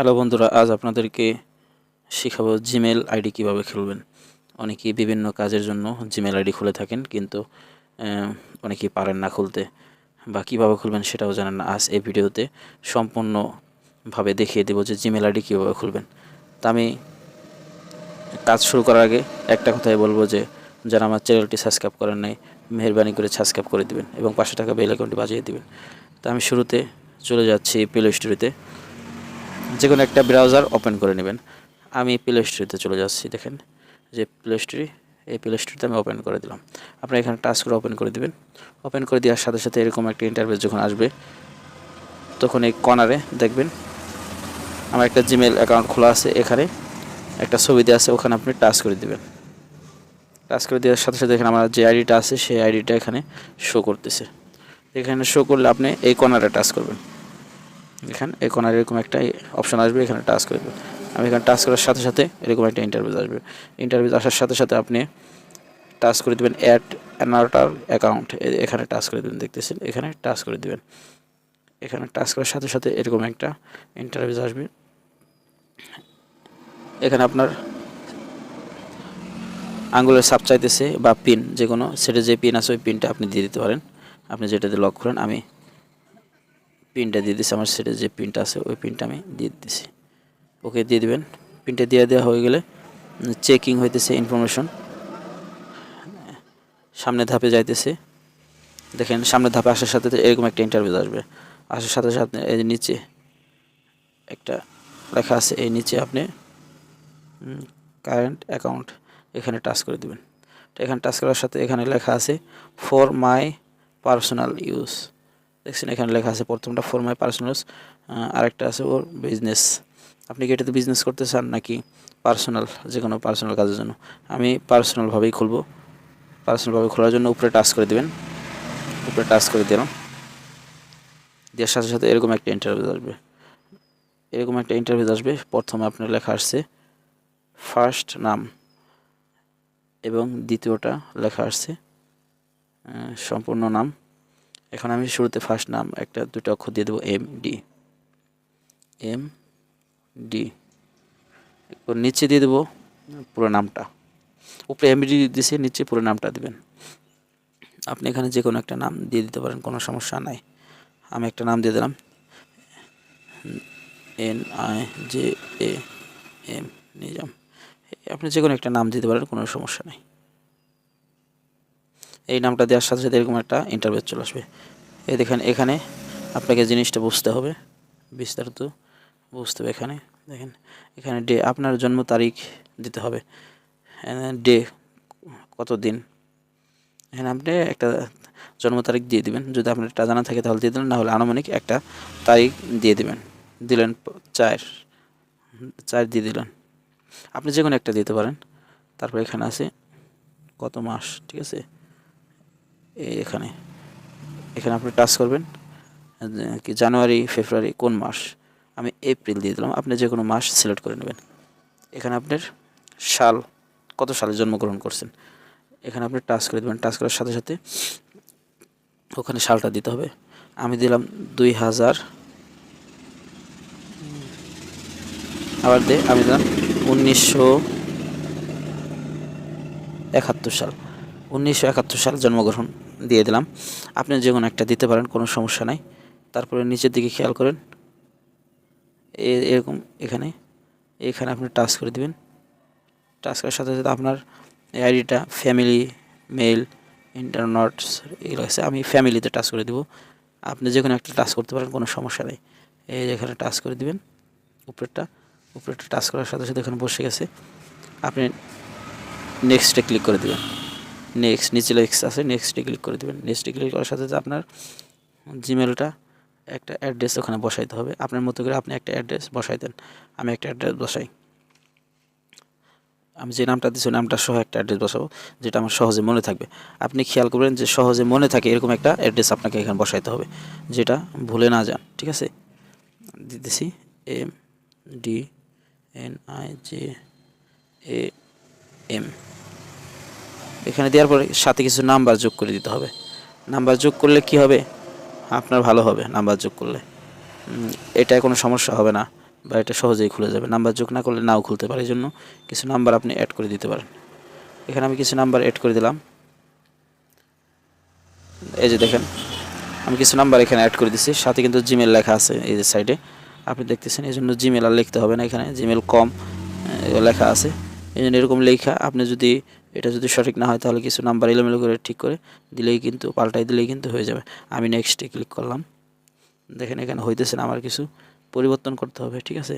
Hello বন্ধুরা, আজ আপনাদেরকে শেখাবো জিমেল আইডি কীভাবে খুলবেন। অনেকেই বিভিন্ন কাজের জন্য জিমেল আইডি খুলে থাকেন, কিন্তু অনেকেই পারেন না খুলতে বা কীভাবে খুলবেন সেটাও জানেন না। আজ এই ভিডিওতে সম্পূর্ণভাবে দেখিয়ে দেবো যে জিমেল আইডি কীভাবে খুলবেন। তা আমি কাজ শুরু করার আগে একটা কথাই বলব যে, যারা আমার চ্যানেলটি সাবস্ক্রাইব করেন নাই, মেহরবানি করে সাবস্ক্রাইব করে দিবেন এবং পাশে টাকা বেল আইকনটি বাজিয়ে দিবেন। তা আমি শুরুতে চলে যাচ্ছি প্লে স্টোরিতে যে কোনো একটা ব্রাউজার ওপেন করে নেবেন। আমি প্লে স্টোরিতে চলে যাচ্ছি, দেখেন। যে প্লে স্টোরি এই প্লে স্টোরিতে আমি ওপেন করে দিলাম। আপনারা এখানে টাচ করে ওপেন করে দিবেন। ওপেন করে দেওয়ার সাথে সাথে এরকম একটা ইন্টারভিউ যখন আসবে, তখন এই কর্নারে দেখবেন, আমার একটা জিমেল অ্যাকাউন্ট খোলা আছে এখানে। একটা ছবি দেওয়া আছে, ওখানে আপনি টাচ করে দিবেন। টাচ করে দেওয়ার সাথে সাথে এখানে আমার যে আইডিটা আছে, সেই আইডিটা এখানে শো করতেছে। এখানে শো করলে আপনি এই কর্নারে টাচ করবেন। এখানে এই কোনার এরকম একটা অপশন আসবে, এখানে টাচ করে দেবেন আমি এখানে টাচ করার সাথে সাথে এরকম একটা ইন্টারভিউ আসবে। ইন্টারভিউ আসার সাথে সাথে আপনি টাচ করে দেবেন অ্যাড অ্যানার্টার অ্যাকাউন্ট এখানে টাচ করে দেবেন, দেখতেছেন? এখানে টাচ করে দেবেন। এখানে টাচ করার সাথে সাথে এরকম একটা ইন্টারভিউ আসবে। এখানে আপনার আঙ্গুলের সাপ চাইতেছে বা পিন যে কোনো সেটা যে পিন আছে ওই পিনটা আপনি দিয়ে দিতে পারেন। আপনি যেটাতে লক করেন, আমি পিনটা দিয়ে দিচ্ছি আমার সেটে যে পিনটা আছে, ওই পিনটা আমি দিয়ে দিচ্ছি ওকে দিয়ে দেবেন। পিনটা দিয়ে দেওয়া হয়ে গেলে চেকিং হইতেছে ইনফরমেশন সামনে ধাপে যাইতেছে। দেখেন, সামনে ধাপে আসার সাথে এরকম একটা ইন্টারভিউ আসবে। আসার সাথে সাথে এই নিচে একটা লেখা আছে, এই নিচে আপনি কারেন্ট অ্যাকাউন্ট এখানে টাচ করে দিবেন। তো এখানে টাচ করার সাথে এখানে লেখা আছে ফর মাই পার্সোনাল ইউজ দেখছেন, এখানে লেখা আছে, প্রথমটা ফর মাই পার্সোনাল আরেকটা আছে, ওর বিজনেস আপনি কি এটাতে বিজনেস করতে চান নাকি পার্সোনাল যে কোনো পার্সোনাল কাজের জন্য? আমি পার্সোনালভাবেই খুলবো। পার্সোনালভাবে খোলার জন্য উপরে টাচ করে দিবেন। উপরে টাচ করে দিলাম। দেওয়ার সাথে সাথে এরকম একটা ইন্টারভিউ আসবে। এরকম একটা ইন্টারভিউ আসবে। প্রথমে আপনার লেখা আসছে ফার্স্ট নাম এবং দ্বিতীয়টা লেখা আসছে সম্পূর্ণ নাম। এখন আমি শুরুতে ফার্স্ট নাম, একটা, দুটো অক্ষর দিয়ে দেবো এম ডি এম ডি এরপর নিচে দিয়ে দেবো পুরো নামটা। উপরে এম ডি দিছে, নিচে পুরো নামটা দিবেন। আপনি এখানে যে কোনো একটা নাম দিয়ে দিতে পারেন, কোনো সমস্যা নাই। আমি একটা নাম দিয়ে দিলাম। N I J A M Nizam আপনি যে কোনো একটা নাম দিতে পারেন, কোনো সমস্যা নেই। এই নামটা দেওয়ার সাথে সাথে এরকম একটা ইন্টারভিউ চলে আসবে। এই দেখেন, এখানে আপনাকে জিনিসটা বুঝতে হবে। বিস্তারিত বুঝতে হবে এখানে। দেখেন, এখানে ডে, আপনার জন্ম তারিখ দিতে হবে। ডে, কত দিন? এখানে আপনি একটা জন্ম তারিখ দিয়ে দিবেন। যদি আপনার এটা জানা থাকে তাহলে দিয়ে দিলেন, না হলে আনুমানিক একটা তারিখ দিয়ে দিবেন। দিলেন চার চার দিয়ে দিলেন। আপনি যে কোনো একটা দিতে পারেন। তারপর এখানে আছে কত মাস, ঠিক আছে? এখানে। এখানে আপনি টাচ করবেন, কি জানুয়ারি, ফেব্রুয়ারি, কোন মাস? আমি এপ্রিল দিয়ে দিলাম, আপনি যে কোনো মাস সিলেক্ট করে নেবেন। এখানে আপনার সাল, কত সালে জন্মগ্রহণ করছেন? এখানে আপনি টাচ করে দেবেন, টাচ করার সাথে সাথে ওখানে সালটা দিতে হবে। আমি দিলাম দুই হাজার, আবার দে, আমি দিলাম উনিশশো একাত্তর সাল। উনিশশো একাত্তর সাল জন্মগ্রহণ দিয়ে দিলাম। আপনি যে কোনো একটা দিতে পারেন, কোনো সমস্যা নাই। তারপরে নিচের দিকে খেয়াল করেন। এরকম এখানে এখানে আপনি টাচ করে দিবেন। টাচ করার সাথে সাথে আপনার আইডিটা ফ্যামিলি, মেল, ইন্টারনেট এগুলো আছে, আমি ফ্যামিলিতে টাচ করে দিব। আপনি যে কোনো একটা টাচ করতে পারেন, কোনো সমস্যা নেই। এই এখানে টাচ করে দিবেন, উপরেরটা উপরেরটা টাচ করার সাথে সাথে এখানে বসে গেছে। আপনি নেক্সটে ক্লিক করে দেবেন। নেক্সট নিচে লেক্স আছে নেক্সটে ক্লিক করে দেবেন। নেক্সটে ক্লিক করার সাথে আপনার জিমেলটা একটা অ্যাড্রেস ওখানে বসাইতে হবে। আপনার মতো করে আপনি একটা অ্যাড্রেস বসাই দেন। আমি একটা অ্যাড্রেস বসাই। আমি যে নামটা দিচ্ছি নামটা সহ একটা অ্যাড্রেস বসাবো, যেটা আমার সহজে মনে থাকবে। আপনি খেয়াল করবেন যে সহজে মনে থাকে এরকম একটা অ্যাড্রেস আপনাকে এখানে বসাইতে হবে, যেটা ভুলে না যান, ঠিক আছে? দিতেছি M D N I J A M এখানে দেওয়ার পরে সাথে কিছু নাম্বার যোগ করে দিতে হবে। নাম্বার যোগ করলে কি হবে? আপনার ভালো হবে নাম্বার যোগ করলে। এটায় কোনো সমস্যা হবে না বা এটা সহজেই খুলে যাবে। নাম্বার যোগ না করলে নাও খুলতে পারে। এই জন্য কিছু নাম্বার আপনি অ্যাড করে দিতে পারেন। এখানে আমি কিছু নাম্বার অ্যাড করে দিলাম। এই যে দেখেন, আমি কিছু নাম্বার এখানে অ্যাড করে দিচ্ছি সাথে কিন্তু জিমেল লেখা আছে এই যে সাইডে আপনি দেখতেছেন, এই জন্য জিমেল আর লিখতে হবে না। এখানে জিমেল কম লেখা আছে। এই জন্য এরকম লেখা, আপনি যদি এটা যদি সঠিক না হয় তাহলে কিছু নাম্বার এলোমেলো করে ঠিক করে দিলেই কিন্তু, পাল্টাই দিলেই কিন্তু হয়ে যাবে। আমি নেক্সটে ক্লিক করলাম। দেখেন এখানে হইতেছে না, আমার কিছু পরিবর্তন করতে হবে, ঠিক আছে?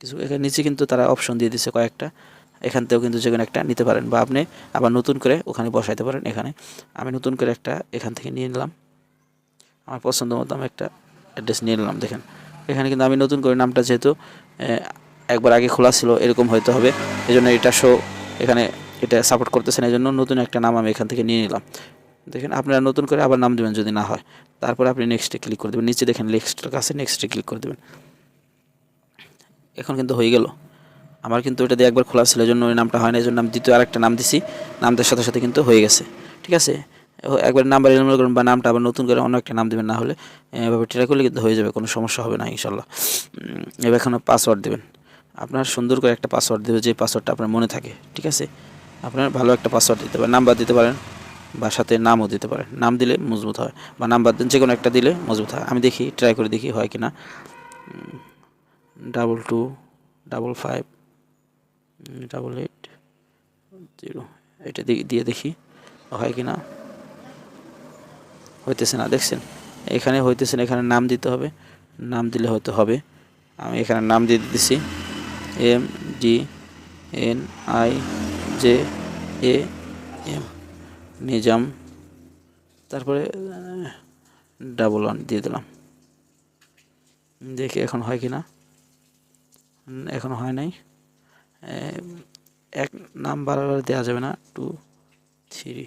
কিছু এখানে নিচে কিন্তু তারা অপশন দিয়ে দিচ্ছে কয়েকটা। এখান থেকেও কিন্তু যে কোনো একটা নিতে পারেন বা আপনি আবার নতুন করে ওখানে বসাইতে পারেন এখানে। আমি নতুন করে একটা এখান থেকে নিয়ে নিলাম। আমার পছন্দ মতো আমি একটা অ্যাড্রেস নিয়ে নিলাম, দেখেন। এখানে কিন্তু আমি নতুন করে নামটা যেহেতু একবার আগে খোলা ছিল, এরকম হয়তো হবে। এই জন্য এটা শো এখানে এটা সাপোর্ট করতেছেন এই জন্য নতুন একটা নাম আমি এখান থেকে নিয়ে নিলাম। দেখেন, আপনারা নতুন করে আবার নাম দেবেন যদি না হয়। তারপরে আপনি নেক্সটে ক্লিক করে দেবেন। নিচে দেখেন নেক্সটের কাছে নেক্সটে ক্লিক করে দেবেন। এখন কিন্তু হয়ে গেল। আমার কিন্তু এটা দিয়ে একবার খোলা ছিল জন্য ওই নামটা হয় না এই জন্য আমি দ্বিতীয় আরেকটা নাম দিছি। নামটার সাথে সাথে কিন্তু হয়ে গেছে। ঠিক আছে? একবার নাম্বার এলোমেলো করুন বা নামটা আবার নতুন করে অন্য একটা নাম দেবেন, না হলে এভাবে ট্রাই করলে কিন্তু হয়ে যাবে, কোনো সমস্যা হবে না, ইনশাল্লাহ। এবার এখন পাসওয়ার্ড দেবেন। আপনার সুন্দর করে একটা পাসওয়ার্ড দেবে, যে পাসওয়ার্ডটা আপনার মনে থাকে। ঠিক আছে? আপনার ভালো একটা পাসওয়ার্ড দিতে পারেন নাম্বার দিতে পারেন, বা সাথে নামও দিতে পারেন। নাম দিলে মজবুত হয়, বা নাম্বার দেন যে কোনো একটা দিলে মজবুত হয়। আমি দেখি ট্রাই করে দেখি হয় কি না double two double five double eight zero এটা দিয়ে দেখি, হয় কি না হইতেছে না, দেখছেন? এখানে হইতেছে না, এখানে নাম দিতে হবে। নাম দিলে হয়তো হবে। আমি এখানে নাম দিয়ে দিতেছি। M D N I J A M, Nizam. তারপরে ডাবল ওয়ান দিয়ে দিলাম। দেখি এখন হয় কি না এখনও হয় নাই। এক নাম বারবার দেওয়া যাবে না। টু থ্রি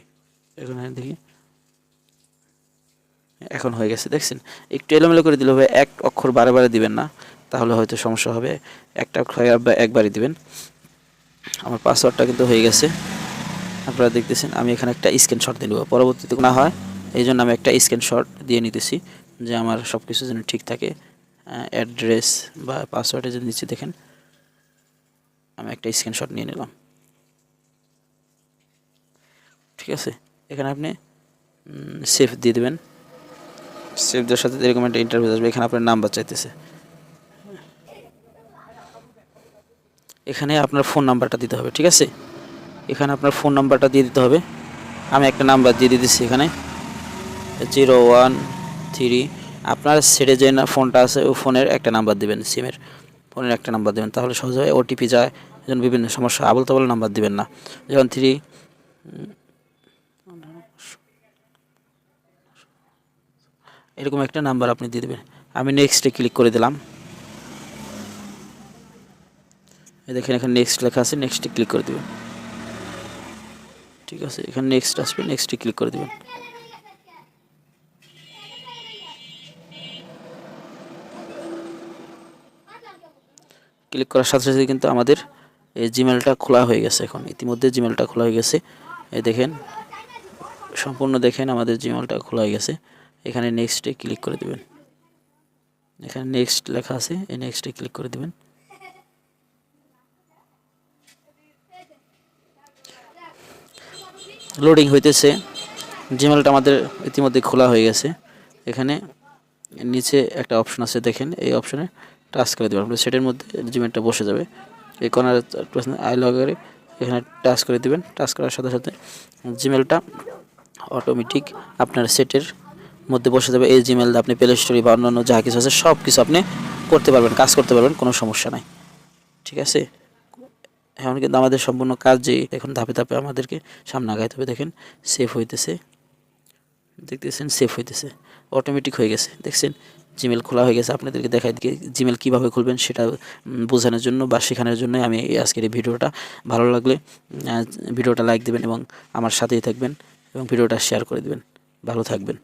এখানে দেখি। এখন হয়ে গেছে, দেখছেন? একটু এলোমেলো করে দিলে হবে। এক অক্ষর বারে বারে দিবেন না। তাহলে হয়তো সমস্যা হবে। একটা অক্ষর একবারই দিবেন। আমার পাসওয়ার্ডটা কিন্তু হয়ে গেছে। আপনারা দেখতেছেন, আমি এখানে একটা স্ক্রিনশট দিয়ে নেব। পরবর্তীতে না হয়, এই জন্য আমি একটা স্ক্রিনশট দিয়ে নিতেছি যে আমার সব কিছু যেন ঠিক থাকে। অ্যাড্রেস বা পাসওয়ার্ডে যদি নিচে দেখেন, আমি একটা স্ক্রিনশট নিয়ে নিলাম। ঠিক আছে? এখানে আপনি সেভ দিয়ে দেবেন। সেভ দেওয়ার সাথে এরকম একটা ইন্টারভিউ আসবে। এখানে আপনার নাম্বার চাইতেছে। এখানে আপনার ফোন নাম্বারটা দিতে হবে, ঠিক আছে? এখানে আপনার ফোন নাম্বারটা দিয়ে দিতে হবে। আমি একটা নাম্বার দিয়ে দিতেছি এখানে। জিরো ওয়ান থ্রি, আপনার সেটে যে ফোনটা আছে, ওই ফোনের একটা নাম্বার দিবেন সিমের ফোনের একটা নাম্বার দেবেন, তাহলে সহজ হয়। ওটিপি যায় যেন বিভিন্ন সমস্যা আবল তাবল নাম্বার দিবেন না। যেমন থ্রি, এরকম একটা নাম্বার আপনি দিয়ে দেবেন। আমি নেক্সটে ক্লিক করে দিলাম এই দেখেন এখানে নেক্সট লেখা আছে নেক্সটে ক্লিক করে দেবেন। ঠিক আছে, এখানে নেক্সট আসবে নেক্সটে ক্লিক করে দেবেন। ক্লিক করার সাথে সাথে কিন্তু আমাদের এই জিমেলটা খোলা হয়ে গেছে এখন। ইতিমধ্যে জিমেলটা খোলা হয়ে গেছে। এই দেখেন, সম্পূর্ণ দেখেন আমাদের জিমেলটা খোলা হয়ে গেছে। এখানে নেক্সটে ক্লিক করে দিবেন। এখানে নেক্সট লেখা আছে, এই নেক্সটে ক্লিক করে দিবেন। লোডিং হইতেছে। জিমেলটা আমাদের ইতিমধ্যে খোলা হয়ে গেছে। এখানে নিচে একটা অপশন আছে, দেখেন, এই অপশনে টাচ করে দেবেন। আপনার সেটের মধ্যে জিমেলটা বসে যাবে। এই কর্নার আই লগের এখানে টাচ করে দিবেন। টাচ করার সাথে সাথে জিমেলটা অটোমেটিক আপনার সেটের মধ্যে বসে যাবে। এই জিমেল আপনি প্লে স্টোরি বা অন্যান্য যা কিছু আছে সব কিছু আপনি করতে পারবেন, কাজ করতে পারবেন, কোনো সমস্যা নাই। ঠিক আছে? এখন কিন্তু আমাদের সম্পূর্ণ কাজ যে এখন ধাপে ধাপে আমাদেরকে সামনে আগাইতে হবে, দেখেন সেভ হইতেছে। দেখতেছেন সেভ হইতেছে। অটোমেটিক হয়ে গেছে। দেখছেন জিমেল খোলা হয়ে গেছে। আপনাদেরকে দেখাই দিকে জিমেল কীভাবে খুলবেন সেটা বোঝানোর জন্য বা শেখানোর জন্য আমি আজকের এই ভিডিওটা। ভালো লাগলে ভিডিওটা লাইক দেবেন এবং আমার সাথেই থাকবেন এবং ভিডিওটা শেয়ার করে দেবেন। ভালো থাকবেন।